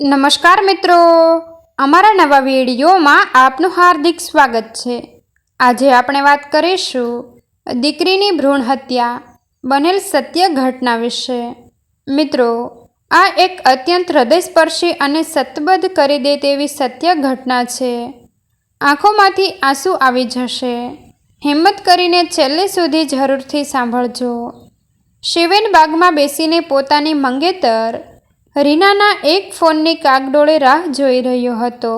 નમસ્કાર મિત્રો. અમારા નવા વિડીયોમાં આપનું હાર્દિક સ્વાગત છે. આજે આપણે વાત કરીશું દીકરીની ભ્રૂણ હત્યા બનેલ સત્ય ઘટના વિશે. મિત્રો, આ એક અત્યંત હૃદયસ્પર્શી અને સતબદ્ધ કરી દે તેવી સત્ય ઘટના છે. આંખોમાંથી આંસુ આવી જશે. હિંમત કરીને છેલ્લે સુધી જરૂરથી સાંભળજો. શિવેન બાગમાં બેસીને પોતાની મંગેતર રીનાના એક ફોનની કાગડોળે રાહ જોઈ રહ્યો હતો.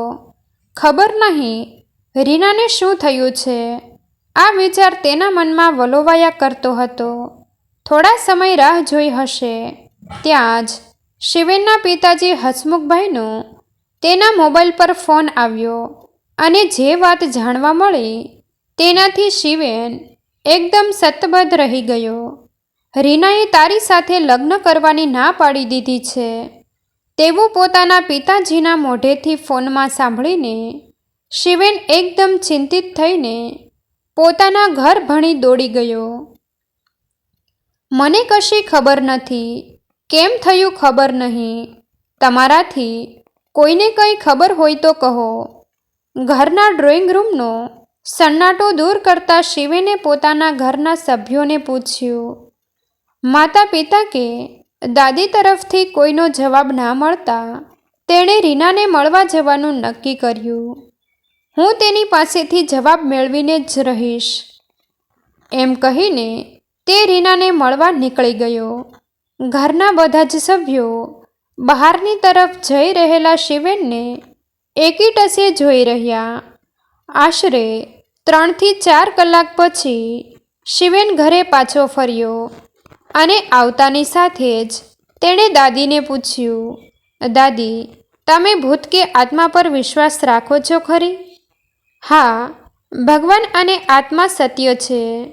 ખબર નહીં, રીનાને શું થયું છે? આ વિચાર તેના મનમાં વલોવાયા કરતો હતો. થોડા સમય રાહ જોઈ હશે. ત્યાં જ શિવેનના પિતાજી હસમુખભાઈનો તેના મોબાઈલ પર ફોન આવ્યો અને જે વાત જાણવા મળી તેનાથી શિવેન એકદમ સતબદ્ધ રહી ગયો. રીનાએ તારી સાથે લગ્ન કરવાની ના પાડી દીધી છે. તેવું પોતાના પિતાજીના મોઢેથી ફોનમાં સાંભળીને શિવેન એકદમ ચિંતિત થઈને પોતાના ઘર ભણી દોડી ગયો. મને કશી ખબર નથી. કેમ થયું ખબર નહીં? તમારાથી કોઈને કંઈ ખબર હોય તો કહો. ઘરના ડ્રોઈંગ રૂમનો સન્નાટો દૂર કરતા શિવેને પોતાના ઘરના સભ્યોને પૂછ્યું માતા પિતા કે દાદી તરફથી કોઈનો જવાબ ના મળતા તેણે રીનાને મળવા જવાનું નક્કી કર્યું. હું તેની પાસેથી જવાબ મેળવીને જ રહીશ. એમ કહીને તે રીનાને મળવા નીકળી ગયો. ઘરના બધા જ સભ્યો બહારની તરફ જઈ રહેલા શિવેનને એકીટસે જોઈ રહ્યા. આશરે ત્રણથી ચાર કલાક પછી શિવેન ઘરે પાછો ફર્યો. અને આવતાની સાથે જ તેણે દાદીને પૂછ્યું, દાદી, તમે ભૂત કે આત્મા પર વિશ્વાસ રાખો છો ખરી? હા, ભગવાન અને આત્મા સત્ય છે.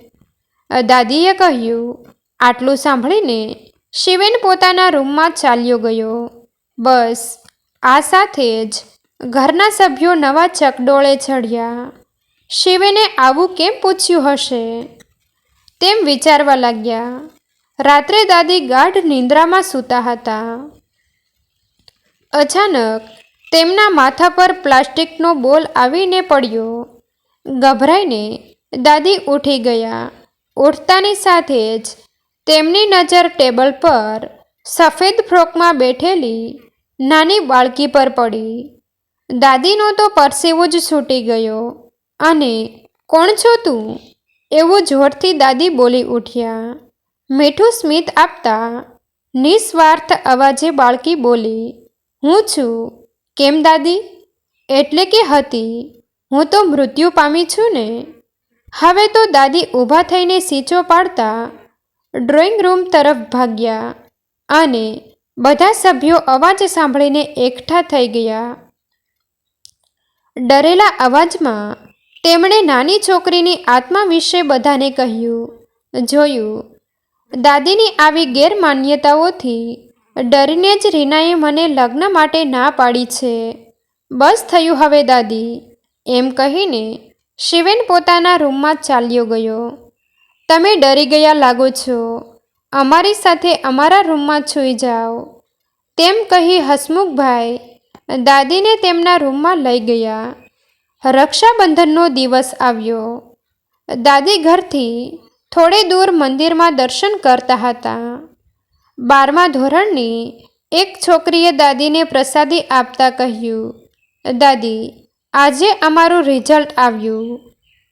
દાદીએ કહ્યું, આટલું સાંભળીને શિવેન પોતાના રૂમમાં ચાલ્યો ગયો. બસ, આ સાથે જ ઘરના સભ્યો નવા ચકડોળે ચડ્યા. શિવેને આવું કેમ પૂછ્યું હશે? તેમ વિચારવા લાગ્યા. રાત્રે દાદી ગાઢ નિંદ્રામાં સૂતા હતા. અચાનક તેમના માથા પર પ્લાસ્ટિકનો બોલ આવીને પડ્યો. ગભરાઈને દાદી ઉઠી ગયા. ઉઠતાની સાથે જ તેમની નજર ટેબલ પર સફેદ ફ્રોકમાં બેઠેલી નાની બાળકી પર પડી. દાદીનો તો પરસેવો જ છૂટી ગયો. અને કોણ છો તું? એવું જોરથી દાદી બોલી ઉઠ્યા. મીઠું સ્મિત આપતા નિસ્વાર્થ અવાજે બાળકી બોલી, હું છું. કેમ દાદી? એટલે કે હતી. હું તો મૃત્યુ પામી છું ને. હવે તો દાદી ઊભા થઈને સીચો પાડતા ડ્રોઈંગ રૂમ તરફ ભાગ્યા અને બધા સભ્યો અવાજ સાંભળીને એકઠા થઈ ગયા. ડરેલા અવાજમાં તેમણે નાની છોકરીની આત્મા વિશે બધાને કહ્યું, જોયું દાદીની આવી ગેરમાન્યતાઓથી ડરીને જ રીનાએ મને લગ્ન માટે ના પાડી છે. બસ થયું હવે દાદી. એમ કહીને શિવેન પોતાના રૂમમાં ચાલ્યો ગયો. તમે ડરી ગયા લાગો છો. અમારી સાથે અમારા રૂમમાં છૂઈ જાઓ. તેમ કહી હસમુખભાઈ દાદીને તેમના રૂમમાં લઈ ગયા. રક્ષાબંધનનો દિવસ આવ્યો. દાદી ઘરથી થોડે દૂર મંદિરમાં દર્શન કરતા હતા. બારમા ધોરણની એક છોકરીએ દાદીને પ્રસાદી આપતા કહ્યું, દાદી, આજે અમારું રિઝલ્ટ આવ્યું.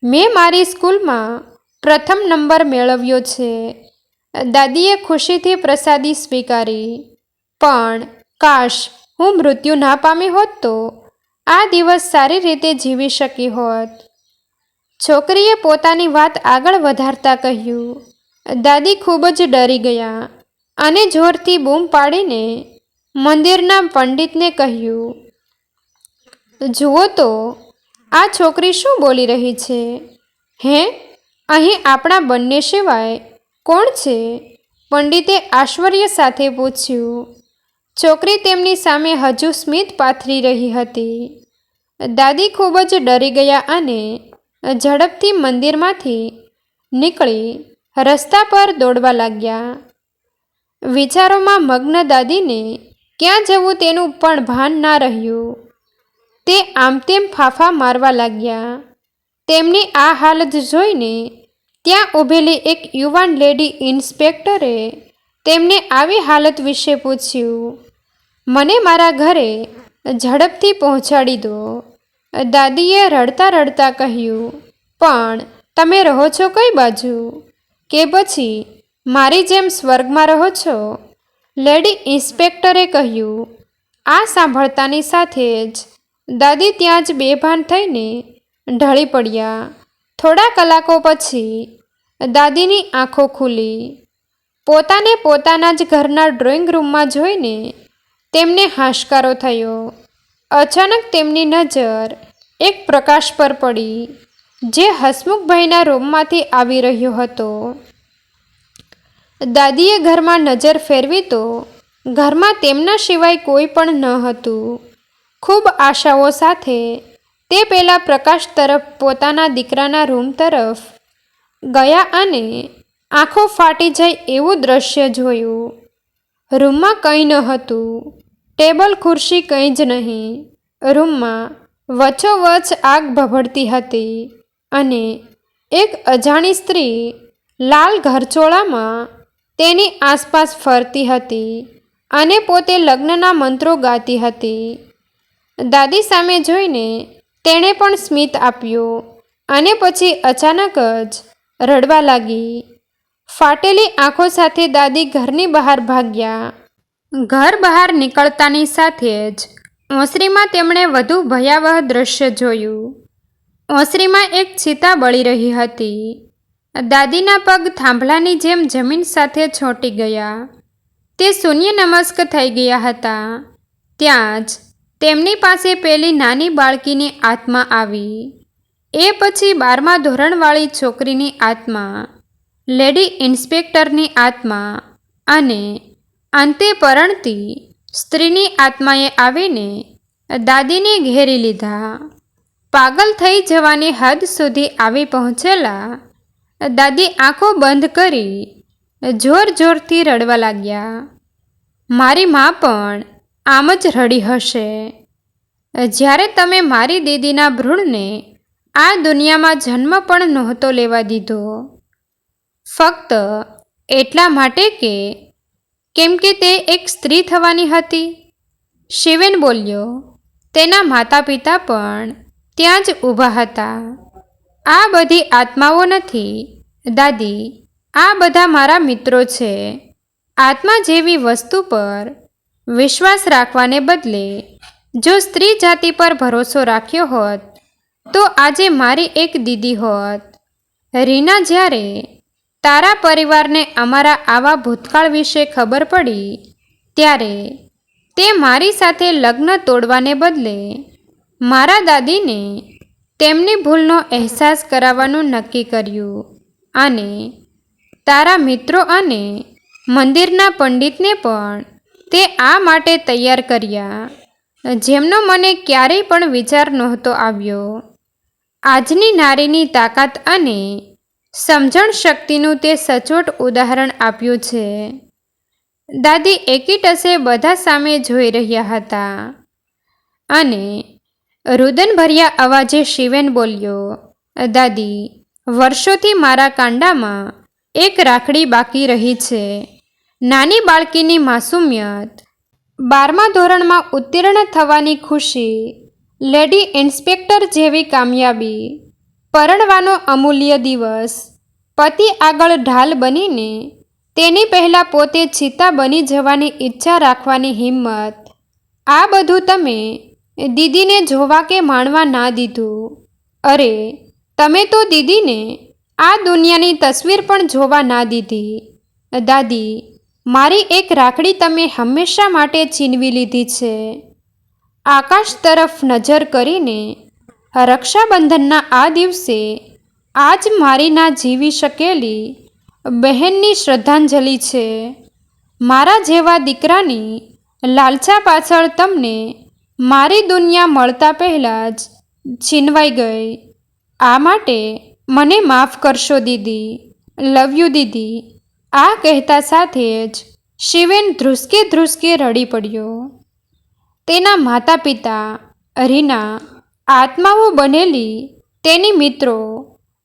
મેં મારી સ્કૂલમાં પ્રથમ નંબર મેળવ્યો છે. દાદીએ ખુશીથી પ્રસાદી સ્વીકારી. પણ કાશ હું મૃત્યુ ના પામી હોત તો આ દિવસ સારી રીતે જીવી શકી હોત. છોકરીએ પોતાની વાત આગળ વધારતા કહ્યું, દાદી ખૂબ જ ડરી ગયા અને જોરથી બૂમ પાડીને મંદિરના પંડિતને કહ્યું, જુઓ તો, આ છોકરી શું બોલી રહી છે? હે, અહીં આપણા બંને સિવાય કોણ છે? પંડિતે આશ્ચર્ય સાથે પૂછ્યું, છોકરી તેમની સામે હજુ સ્મિત પાથરી રહી હતી. દાદી ખૂબ જ ડરી ગયા અને ઝડપથી મંદિરમાંથી નીકળી રસ્તા પર દોડવા લાગ્યા. વિચારોમાં મગ્ન દાદીને ક્યાં જવું તેનું પણ ભાન ના રહ્યું. તે આમ તેમ ફાફા મારવા લાગ્યા. તેમની આ હાલત જોઈને ત્યાં ઊભેલી એક યુવાન લેડી ઇન્સ્પેક્ટરે તેમને આવી હાલત વિશે પૂછ્યું. મને મારા ઘરે ઝડપથી પહોંચાડી દો. દાદીએ રડતા રડતા કહ્યું, પણ તમે રહો છો કઈ બાજુ? કે પછી મારી જેમ સ્વર્ગમાં રહો છો? લેડી ઇન્સ્પેક્ટરે કહ્યું, આ સાંભળતાની સાથે જ દાદી ત્યાં જ બેભાન થઈને ઢળી પડ્યા. થોડા કલાકો પછી દાદીની આંખો ખુલી. પોતાને પોતાના જ ઘરના ડ્રોઈંગ રૂમમાં જોઈને તેમને હાશકારો થયો. અચાનક તેમની નજર એક પ્રકાશ પર પડી, જે હસમુખભાઈના રૂમમાંથી આવી રહ્યો હતો. દાદીએ ઘરમાં નજર ફેરવી તો ઘરમાં તેમના સિવાય કોઈ પણ ન હતું. ખૂબ આશાઓ સાથે તે પહેલાં પ્રકાશ તરફ પોતાના દીકરાના રૂમ તરફ ગયા અને આંખો ફાટી જાય એવું દ્રશ્ય જોયું. રૂમમાં કંઈ ન હતું. ટેબલ ખુરશી કંઈ જ નહીં. રૂમમાં વચ્ચોવચ આગ ભભડતી હતી અને એક અજાણી સ્ત્રી લાલ ઘરચોળામાં તેની આસપાસ ફરતી હતી અને પોતે લગ્નના મંત્રો ગાતી હતી. દાદી સામે જોઈને તેણે પણ સ્મિત આપ્યું અને પછી અચાનક જ રડવા લાગી. ફાટેલી આંખો સાથે દાદી ઘરની બહાર ભાગ્યા. ઘર બહાર નીકળતાની સાથે જ ઓસરીમાં તેમણે વધુ ભયાવહ દ્રશ્ય જોયું. ઓસરીમાં એક ચિતા બળી રહી હતી. દાદીના પગ થાંભલાની જેમ જમીન સાથે છોટી ગયા. તે શૂન્ય નમસ્ક થઈ ગયા હતા. ત્યાં જ તેમની પાસે પેલી નાની બાળકીની આત્મા આવી. એ પછી બારમા ધોરણવાળી છોકરીની આત્મા, લેડી ઇન્સ્પેક્ટરની આત્મા અને અંતે પરણતી સ્ત્રીની આત્માએ આવીને દાદીને ઘેરી લીધા. પાગલ થઈ જવાની હદ સુધી આવી પહોંચેલા દાદી આંખો બંધ કરી જોર જોરથી રડવા લાગ્યા. મારી મા પણ આમ જ રડી હશે. જ્યારે તમે મારી દીદીના ભ્રૂણને આ દુનિયામાં જન્મ પણ નહોતો લેવા દીધો. ફક્ત એટલા માટે કે કેમ કે તે એક સ્ત્રી થવાની હતી. શિવેન બોલ્યો, તેના માતા પિતા પણ ત્યાં જ ઊભા હતા. આ બધી આત્માઓ નથી. દાદી, આ બધા મારા મિત્રો છે. આત્મા જેવી વસ્તુ પર વિશ્વાસ રાખવાને બદલે, જો સ્ત્રી જાતિ પર ભરોસો રાખ્યો હોત, તો આજે મારી એક દીદી હોત. રીના જ્યારે તારા પરિવારને અમારા આવા ભૂતકાળ વિશે ખબર પડી ત્યારે તે મારી સાથે લગ્ન તોડવાને બદલે મારા દાદીને તેમની ભૂલનો અહેસાસ કરાવવાનું નક્કી કર્યું અને તારા મિત્રો અને મંદિરના પંડિતને પણ તે આ માટે તૈયાર કર્યા. જેમનો મને ક્યારેય પણ વિચાર નહોતો આવ્યો. આજની નારીની તાકાત અને સમજણ શક્તિનું તે સચોટ ઉદાહરણ આપ્યું છે. દાદી એકીટસે બધા સામે જોઈ રહ્યા હતા. અને રુદનભર્યા અવાજે શિવેન બોલ્યો, દાદી, વર્ષોથી મારા કાંડામાં એક રાખડી બાકી રહી છે. નાની બાળકીની માસુમિયત, બારમા ધોરણમાં ઉત્તીર્ણ થવાની ખુશી, લેડી ઇન્સ્પેક્ટર જેવી કામયાબી પરણવાનો અમૂલ્ય દિવસ. પતિ આગળ ઢાલ બનીને તેની પહેલાં પોતે ચિતા બની જવાની ઈચ્છા રાખવાની હિંમત. આ બધું તમે દીદીને જોવા કે માણવા ના દીધું? અરે, તમે તો દીદીને આ દુનિયાની તસવીર પણ જોવા ના દીધી. દાદી, મારી એક રાખડી તમે હંમેશા માટે છીનવી લીધી છે. આકાશ તરફ નજર કરીને રક્ષાબંધનના આ દિવસે આજ મારી ના જીવી શકેલી બહેનની શ્રદ્ધાંજલિ છે. મારા જેવા દીકરાની લાલચા પાછળ તમને મારી દુનિયા મળતા પહેલાં જ છીનવાઈ ગઈ. આ માટે મને માફ કરશો દીદી. લવ યુ દીદી. આ કહેતા સાથે જ શિવેન ધ્રુસકે ધ્રુસકે રડી પડ્યો. તેના માતા પિતા રીના આત્માઓ બનેલી તેની મિત્રો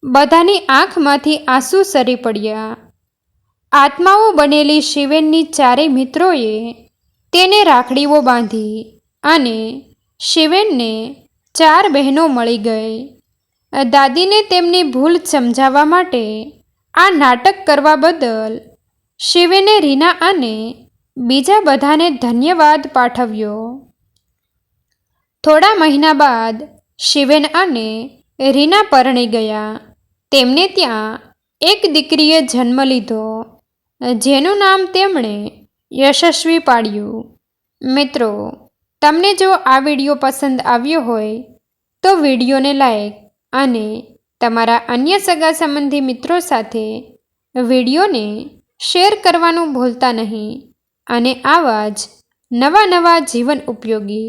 બધાની આંખમાંથી આંસુ સરી પડ્યા. આત્માઓ બનેલી શિવેનની ચારેય મિત્રોએ તેને રાખડીઓ બાંધી અને શિવેનને ચાર બહેનો મળી ગઈ. દાદીને તેમની ભૂલ સમજાવવા માટે આ નાટક કરવા બદલ શિવેને રીના અને બીજા બધાને ધન્યવાદ પાઠવ્યો. થોડા મહિના બાદ શિવેન અને રીના પરણી ગયા. તેમને ત્યાં એક દીકરીએ જન્મ લીધો, જેનું નામ તેમણે યશસ્વી પાડ્યું. મિત્રો, તમને જો આ વીડિયો પસંદ આવ્યો હોય, તો વિડીયોને લાઈક અને તમારા અન્ય સગા સંબંધી મિત્રો સાથે વિડીયોને શેર કરવાનું ભૂલતા નહીં. અને આવા જ નવા નવા જીવન ઉપયોગી